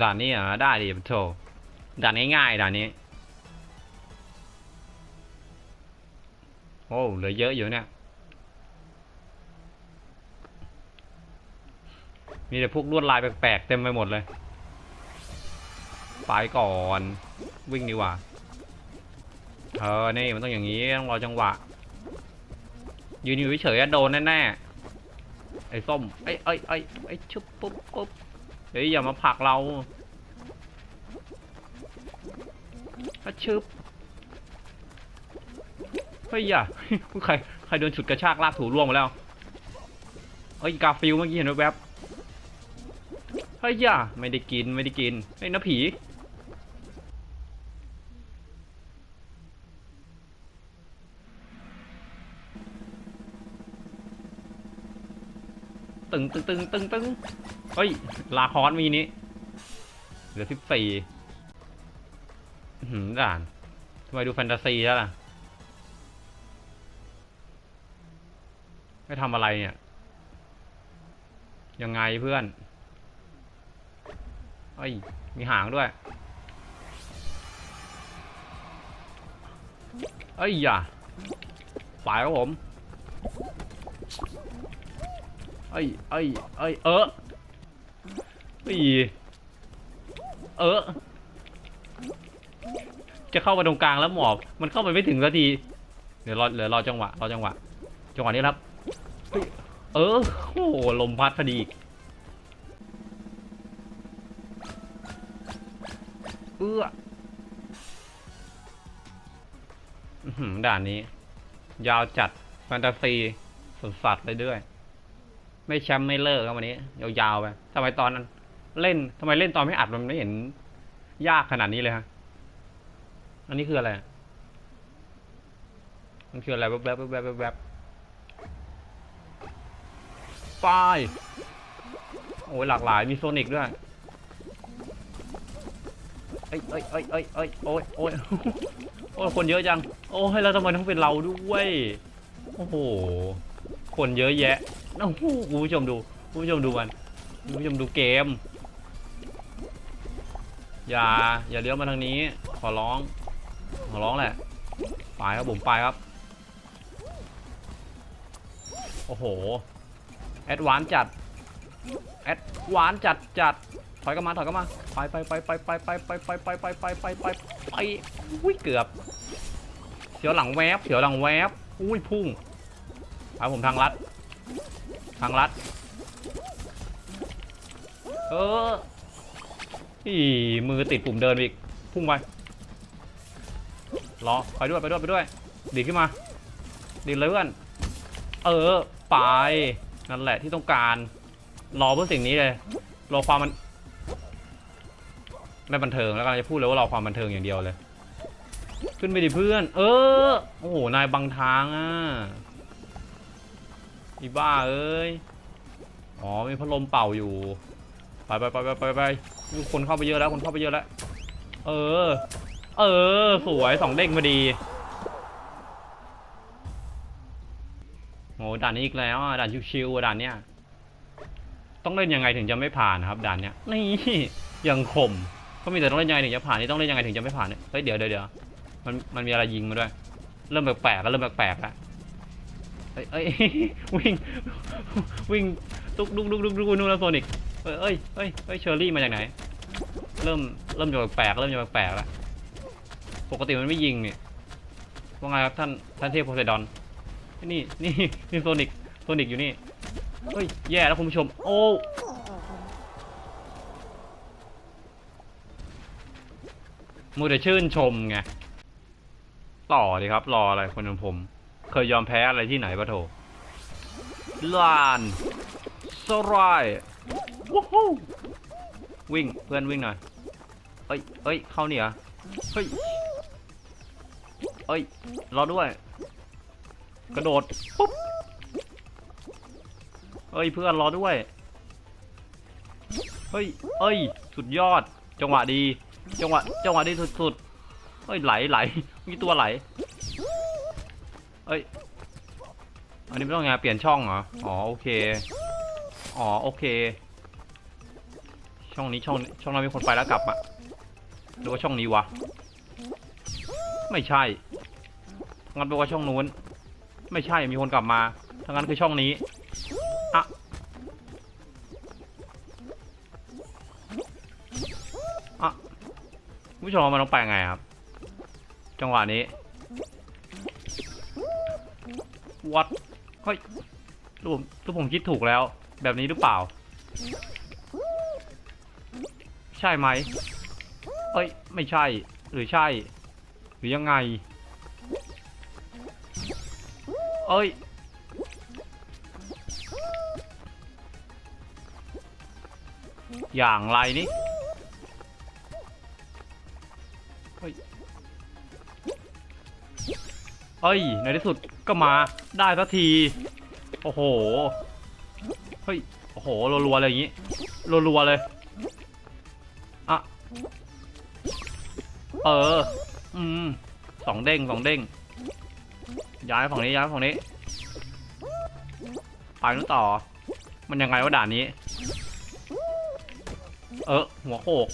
ด่านนี้เหรอได้ดิโถด่านง่ายๆด่านนี้ โอ้เหลือเยอะอยู่เนี่ย มีแต่พวกลวดลายแปลกๆเต็มไปหมดเลย ไปก่อนวิ่งดีกว่า เออ นี่มันต้องอย่างนี้ต้องรอจังหวะ ยืนอยู่เฉยๆโดนแน่ๆไอ้ส้มไอ้ไอ้ไอ้ไอ้ชุบปุ๊บปุ๊บ เฮ้ยอย่ามาผลักเราอาชึบเฮ้ยอย่าใครใครโดนฉุดกระชากลากถูร่วงมาแล้วเฮ้ยกาฟิลเมื่อกี้เห็นแวบๆเฮ้ยอย่าไม่ได้กินไม่ได้กินเฮ้ยน้าผี ตึงตึงตึงตึงตึงเฮ้ย ลาคอสมีนี้เหลือสิบสี่หืมด่านทำไมดูแฟนตาซีแล้วล่ะ ไม่ทำอะไรเนี่ย ยังไงเพื่อนเอ้ย มีหางด้วยเอ้ยอย่าปลายครับผม เอ้ยเอ้ยเอ้ยเออเอ้เออ จะเข้าไปตรงกลางแล้วหมอบ มันเข้าไปไม่ถึงสักที เดี๋ยวรอเดี๋ยวรอจังหวะ รอจังหวะ จังหวะนี้ครับเฮ้ยเออ โอ้โหลมพัดพอดีเอื้อหือด่านนี้ ยาวจัดแฟนตาซีสุดสัตว์เลยด้วย ไม่แชมป์ไม่เลิกครับวันนี้ ยาวๆไปทำไมตอนนั้นเล่นทำไมเล่นตอนไม่อัดมันไม่เห็น ยากขนาดนี้เลยฮะ อันนี้คืออะไร มันคืออะไรแวบๆแวบๆแวบๆแวบป้ายโอ้ยหลากหลายมีโซนิกด้วยเอ้ยเอ้ยเอ้ยเอ้ยเอ้ยโอ้ยโอ้ยโอ้ยคนเยอะจัง โอ้ยแล้วทำไมต้องเป็นเราด้วย โอ้โห คนเยอะแยะ โอ้โหคุณผู้ชมดูคุณผู้ชมดูมันคุณผู้ชมดูเกม อย่า อย่าเลี้ยวมาทางนี้ ขอร้อง ขอร้องแหละ ไปครับผมไปครับ โอ้โห แอดวานจัด แอดวานจัดจัด ถอยกลันมาถอยกลันมา ไปไปไปไปไปไปไปไปไปไปไปไปไปไปอุ้ยเกือบ เสียวหลังแวบเสียวหลังแวบอุ้ยพุ่งไปผมทางลัด ทางลัด เอออีมือติดปุ่มเดินอีก พุ่งไปรอไปด้วยไปด้วยไปด้วย ดีขึ้นมา ดีเลยเพื่อน เออ ไป นั่นแหละที่ต้องการ รอเพื่อสิ่งนี้เลย รอความมัน ไม่บันเทิงแล้วก็จะพูดเลยว่ารอความบันเทิงอย่างเดียวเลย ขึ้นไปดิเพื่อน เออ โอ้โห นายบังทางอะ อีบ้าเอ้ย อ๋อ มีพัดลมเป่าอยู่ ไปไปไปไปไปไปคนเข้าไปเยอะแล้ว คนเข้าไปเยอะแล้ว เออ เออ สวยสองเด้งพอดีโอ้ด่านนี้อีกแล้วอะด่านชิวๆด่านเนี้ย ต้องเล่นยังไงถึงจะไม่ผ่านครับด่านเนี้ย นี่ยังข่มก็มีแต่ต้องเล่นยังไงถึงจะผ่านนี่ต้องเล่นยังไงถึงจะไม่ผ่านเนี่ยเฮ้ยเดี๋ยวเดี๋ยวเดี๋ยวมันมันมีอะไรยิงมาด้วย เริ่มแปลกๆแล้วเริ่มแปลกๆแล้ว เอ้ยเอ้ยวิ่งวิ่งตุกดุกดุกดุกดุกนู่นแล้วโซนิกเอ้ยเอ้ยเอ้ยเอ้ยเชอร์รี่มาจากไหน เริ่มเริ่มจะแปลกเริ่มจะแปลกแล้วปกติมันไม่ยิงนี่ว่าไงครับท่านท่านเทพโพไซดอนนี่นี่นี่โซนิกโซนิกอยู่นี่เฮ้ยแย่แล้วคุณผู้ชม โอ้มูแต่ชื่นชมไงต่อดีครับ รออะไรคนอย่างผม เคยยอมแพ้อะไรที่ไหนปะโถลานสไลด์วู้ฮู้วิ่งเพื่อนวิ่งหน่อยเอ้ยเอ้ยเข้านี่เหรอเฮ้ยเอ้ยรอด้วย กระโดดปุ๊บเอ้ยเพื่อนรอด้วยเฮ้ยเอ้ย สุดยอด จังหวะดี จังหวะ จังหวะดีสุดๆเฮ้ยไหลไหลมีตัวไหล เอ้ย อันนี้ไม่ต้องไงเปลี่ยนช่องเหรอ อ๋อโอเค อ๋อโอเค ช่องนี้ช่องช่องนั้นมีคนไปแล้วกลับอะหรือว่าช่องนี้วะ ไม่ใช่ทั้งนั้นแปลว่าช่องนู้น ไม่ใช่มีคนกลับมาทั้งนั้นคือช่องนี้อะอะผู้ชมมันต้องไปไงครับ จังหวะนี้ วัดเฮ้ยรูปรูปผมคิดถูกแล้ว แบบนี้หรือเปล่า ใช่ไหมเอ้ย ไม่ใช่ หรือใช่ หรือยังไง เอ้ย อย่างไรนี่ เอ้ย ในที่สุดก็มาได้สักที โอ้โห เฮ้ย โอ้โหรัวๆเลยอย่างงี้รัวๆเลย อะ เออ อืมสองเด้งสองเด้ง ย้ายฝั่งนี้ย้ายฝั่งนี้ ไปนู้นต่อ มันยังไงวะด่านนี้ เออ หัวโขก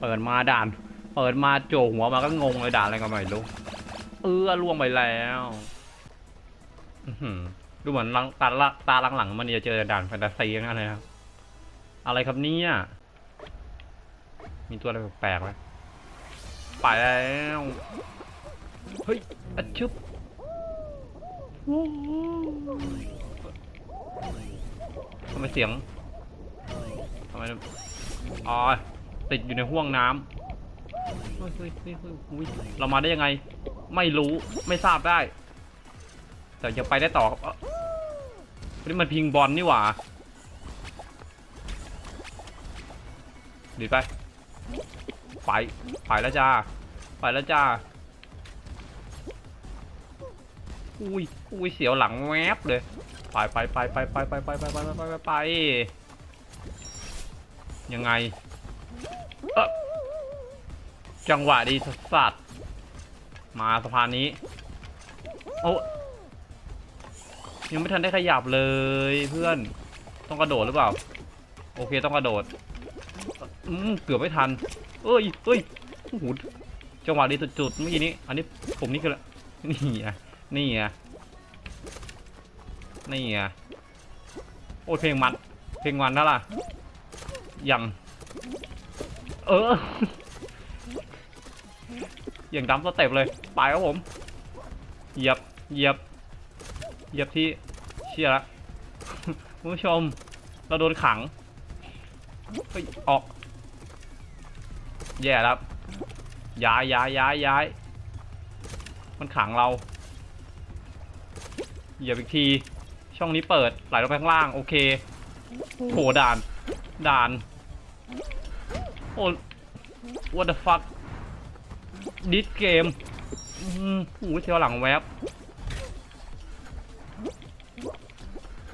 เปิดมาด่าน เปิดมาโจหัวมาก็งงเลยด่านอะไรก็ไม่รู้เออล่วงไปแล้วดูเหมือนตาละตาหลังๆมันจะเจอด่านแฟนตาซีอย่างนั้นเลยครับ อะไรครับเนี่ยมีตัวอะไรแปลกๆไหมไปแล้วเฮ้ยอัดชึบทำไมเสียงทำไมอ๋อ ติดอยู่ในห่วงน้ำเฮ้ยเฮ้ยเฮ้ยเฮ้ยอุ๊ยเรามาได้ยังไง ไม่รู้ไม่ทราบได้ แต่ยังไปได้ต่อครับเอ้านี่มันพิงบอลนี่หว่าดีดไป ไป ไปแล้วจ้า ไปแล้วจ้า อุ้ย อุ้ย เสียวหลังแวบเลย ไปไปไปไปไปไปไปไปไปไปไปไปยังไงเออ จังหวะดีสัสมาสะพานนี้ โอ้ยังไม่ทันได้ขยับเลยเพื่อน ต้องกระโดดหรือเปล่า โอเคต้องกระโดดอืมเกือบไม่ทัน เอ้ยเอ้ยโอ้โหจังหวะดีสุดๆเมื่อกี้นี้ อันนี้ผมนี่คือละนี่ไงนี่ไงนี่ไงโอ้เพลงมันเพลงมันนั่นล่ะยัง เออ อย่างดำสเต็ปเลย ไปครับผม เหยียบ เหยียบ เหยียบที่เชี่ยละคุณผู้ชม เราโดนขังเฮ้ยออก แย่แล้วย้ายย้ายย้ายย้าย มันขังเรา เหยียบอีกที ช่องนี้เปิด ไหลลงไปข้างล่าง โอเคโหด่าน ด่าน โอ้ what the fuck ดิสเกมอืมโอ้เชียวหลังแวบ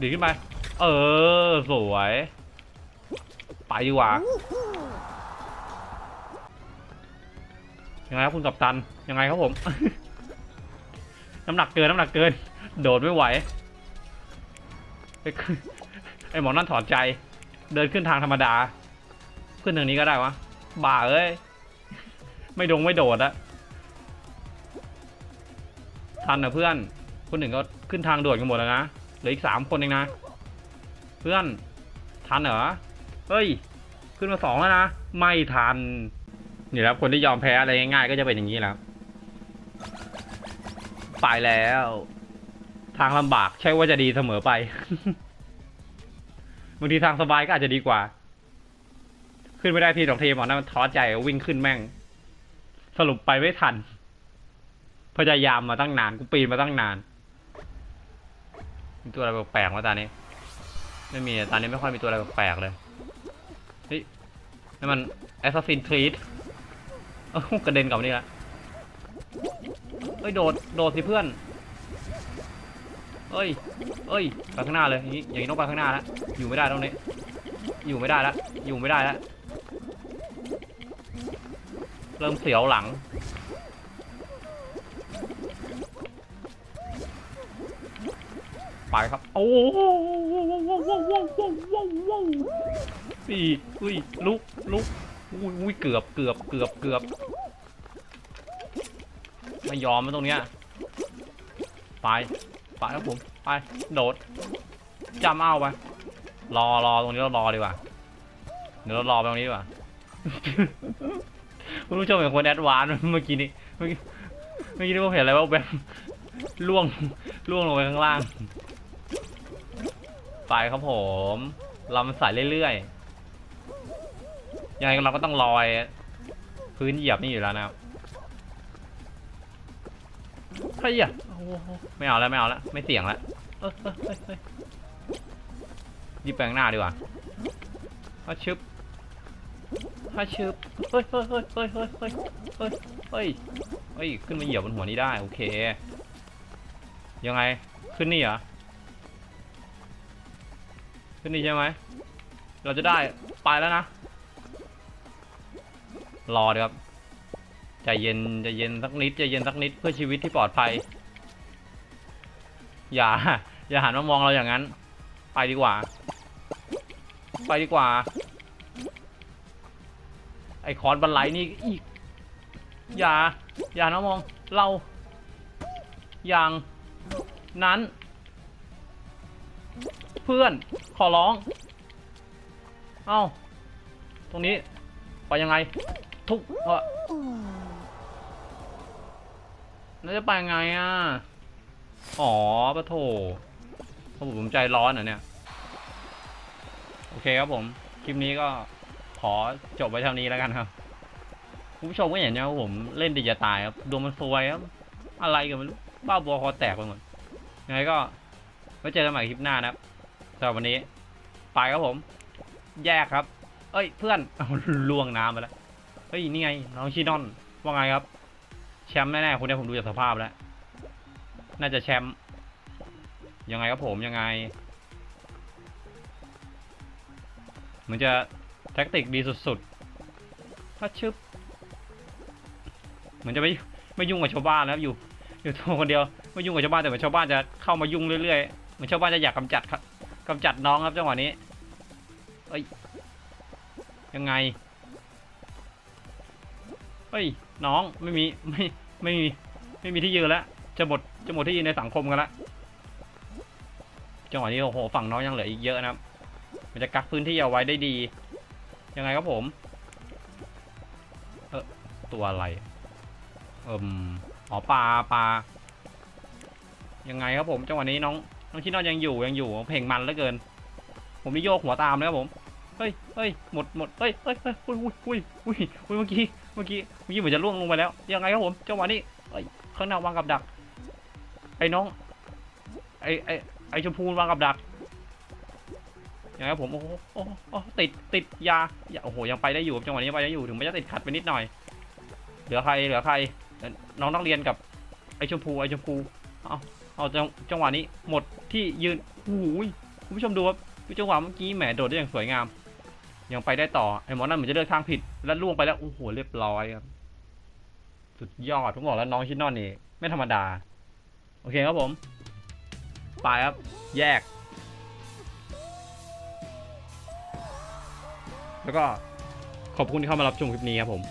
ดีขึ้นไป เออ สวย ไปดีกว่า ยังไงครับคุณกัปตัน ยังไงครับผม น้ำหนักเกิน น้ำหนักเกิน โดดไม่ไหว ไอ้หมอนั่นถอดใจ เดินขึ้นทางธรรมดา ขึ้นทางนี้ก็ได้วะบ้าเอ้ย ไม่ดงไม่โดดอะทันนะเพื่อน คนหนึ่งก็ขึ้นทางโดดกันหมดแล้วนะ เหลืออีกสามคนเองนะ เพื่อน ทันเหรอ เฮ้ย ขึ้นมาสองแล้วนะ ไม่ทัน นี่แหละคนที่ยอมแพ้อะไรง่ายๆก็จะเป็นอย่างนี้แล้วไปแล้ว ทางลำบากใช่ว่าจะดีเสมอไปบางทีทางสบายก็อาจจะดีกว่า ขึ้นไม่ได้ทีสองทีหมอนั่นมันท้อใจวิ่งขึ้นแม่ง สรุปไปไม่ทัน พยายามมาตั้งนาน กูปีนมาตั้งนาน มีตัวอะไรแปลกๆวะตานี้ ไม่มีตอนนี้ไม่ค่อยมีตัวอะไรแปลกๆเลย เฮ้ยนี่มัน Assassin's Creed เอ้ากระเด็นกลับนี่ละเอ้ยโดด โดดสิเพื่อน เอ้ย เอ้ย ไปข้างหน้าเลย อย่างนี้ อย่างนี้ต้องไปข้างหน้าแล้วอยู่ไม่ได้ตรงนี้ อยู่ไม่ได้แล้วอยู่ไม่ได้แล้ว เริ่มเสียวหลัง ไปครับ โอ้โหสี่อุ้ยลุกลุกอุ้ยอุ้ยเกือบเกือบเกือบเกือบไม่ยอมมาตรงเนี้ยไปไปครับผมไปโดดจำเอาไปรอรอตรงนี้เรารอดีกว่าเดี๋ยวเรารอไปตรงนี้ดีกว่า คุณผู้ชมเห็นคนแอดวานเมื่อกี้นี้เมื่อกี้เมื่อกี้นี้ผมเห็นอะไรว่าแบบล่วงล่วงลงไปข้างล่าง ไปครับผมเรามันใส่เรื่อยๆ ยังไงเราก็ต้องลอย พื้นเหยียบนี่อยู่แล้วนะครับเฮ้ยอะไม่เอาแล้วไม่เอาแล้วไม่เสี่ยงแล้วยิบแปลงหน้าดีกว่าถ้าชึบ ถ้าชึบเฮ้ยเฮ้ยเฮ้ยเฮ้ยเฮ้ยเฮ้ยเฮ้ยเฮ้ยเฮ้ยขึ้นมาเหยียบบนหัวนี้ได้ โอเค ยังไงขึ้นนี่เหรอ ขึ้นนี่ใช่ไหม เราจะได้ไปแล้วนะ รอเดี๋ยวครับใจเย็นใจเย็นสักนิดใจเย็นสักนิดเพื่อชีวิตที่ปลอดภัย อย่า อย่าหันมามองเราอย่างนั้น ไปดีกว่า ไปดีกว่า ไอคอนบันไลนี่อีก อย่า อย่านมามอง เรา อย่าง นั้น เพื่อน ขอร้อง เอ้า ตรงนี้ ไปยังไง ทุกเออแล้วจะไปยังไงอะ อ๋อปะโถผมใจร้อนอะเนี่ย โอเคครับผม คลิปนี้ก็ ขอจบไว้เท่านี้แล้วกันครับคุณผู้ชมก็เห็นนะผมเล่นดีจะตายครับดวงมันซวยครับ อะไรกันไม่รู้บ้าบัวคอแตกไปหมดยังไงก็ไว้เจอกันใหม่คลิปหน้านะครับสำหรับวันนี้ ไปครับผม แยกครับ เอ้ยเพื่อนล่วงน้ำไปแล้วเฮ้ยนี่ไง น้องชินอนว่าไงครับ แชมป์แน่ๆคนนี้ผมดูจากสภาพแล้ว น่าจะแชมป์ยังไงครับผมยังไงเหมือนจะ แท็กติกดีสุดๆถ้าชึบเหมือนจะไม่ไม่ยุ่งกับชาวบ้านนะครับอยู่ อยู่ตัวคนเดียวไม่ยุ่งกับชาวบ้านแต่เหมือนชาวบ้านจะเข้ามายุ่งเรื่อยๆเหมือนชาวบ้านจะอยากกำจัดครับกำจัดน้องครับจังหวะนี้เอ้ยยังไงเฮ้ยน้องไม่มีไม่ไม่มีไม่มีที่ยืนแล้วจะหมดจะหมดที่ยืนในสังคมกันละจังหวะนี้โอ้โหฝั่งน้องยังเหลืออีกเยอะนะครับมันจะกักพื้นที่เอาไว้ได้ดี ยังไงครับผม เออตัวอะไร เอิมอ๋อปลาปลายังไงครับผมจังหวะนี้น้องน้องชินอนยังอยู่ยังอยู่เพลงมันเหลือเกิน ผมนี่โยกหัวตามเลยครับผมเฮ้ยเฮ้ยหมดหมดเฮ้ยเฮ้ยเฮ้ยอุ้ยอุ้ยอุ้ยอุ้ยอุ้ยเมื่อกี้เมื่อกี้เมื่อกี้เหมือนจะล่วงลงไปแล้ว ยังไงครับผมจังหวะนี้เฮ้ยข้างหน้าวางกับดัก ไอ้น้อง ไอ้ไอ้ไอ้ชมพูวางกับดัก ยังไงครับผมโอ้โหโอ้ติดติดยาโอ้โหยังไปได้อยู่จังหวะนี้ไปได้อยู่ถึงแม้จะติดขัดไปนิดหน่อย เหลือใครเหลือใครเอ่อน้องนักเรียนกับไอชมพูไอชมพูเอาเอาจังจังหวะนี้หมดที่ยืนโอ้โหคุณผู้ชมดูครับจังหวะเมื่อกี้แหมโดดได้อย่างสวยงาม ยังไปได้ต่อไอหมอนั่นเหมือนจะเลือกทางผิดแล้วล่วงไปแล้วโอ้โหเรียบร้อยครับสุดยอดผมบอกแล้วน้องชินนอนนี่ไม่ธรรมดา โอเคครับผม ไปครับ แยก แล้วก็ขอบคุณที่เข้ามารับชมคลิปนี้ครับผม